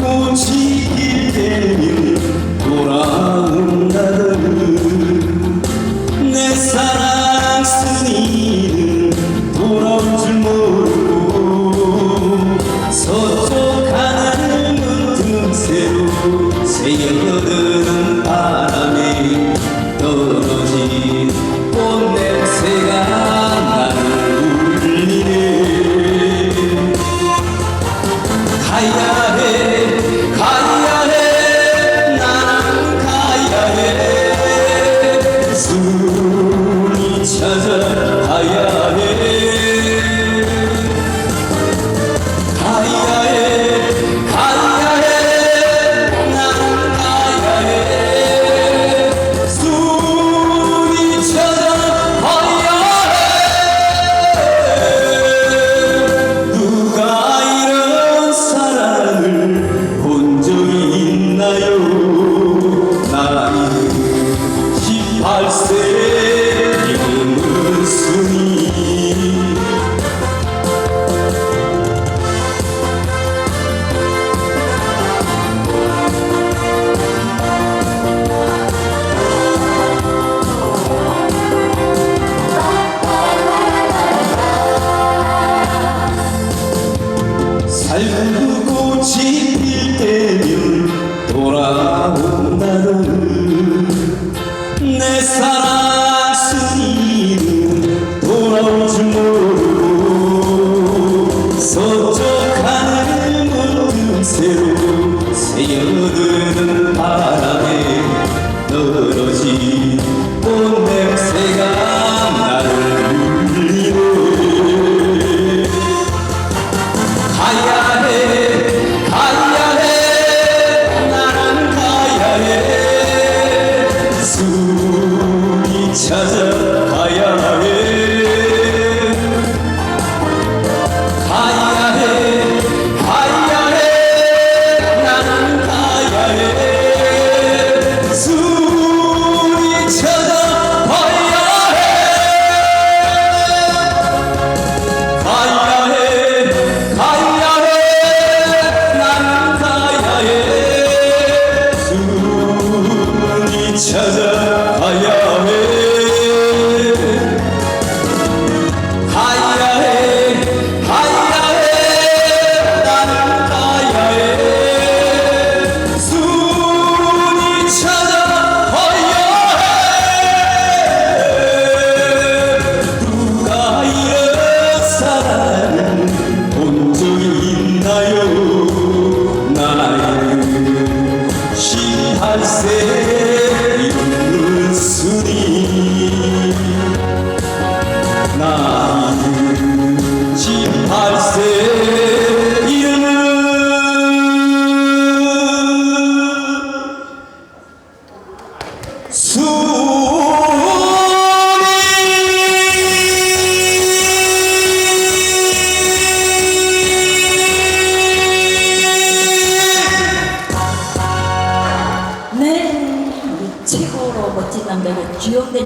꽃이 필때면 돌아온다더니 내 사랑 스님. 스며드는 바람에 떨어진 꽃냄새가 나를 울리네 가야 해 가야 해 나는 가야 해. 숨이 찾아 찾아가야 해. 가야 해 가야 해. 나는 가야 해. 순이 찾아가야 해. 누가 이런 사랑을 본적 있나요? 나는 18세 bendición de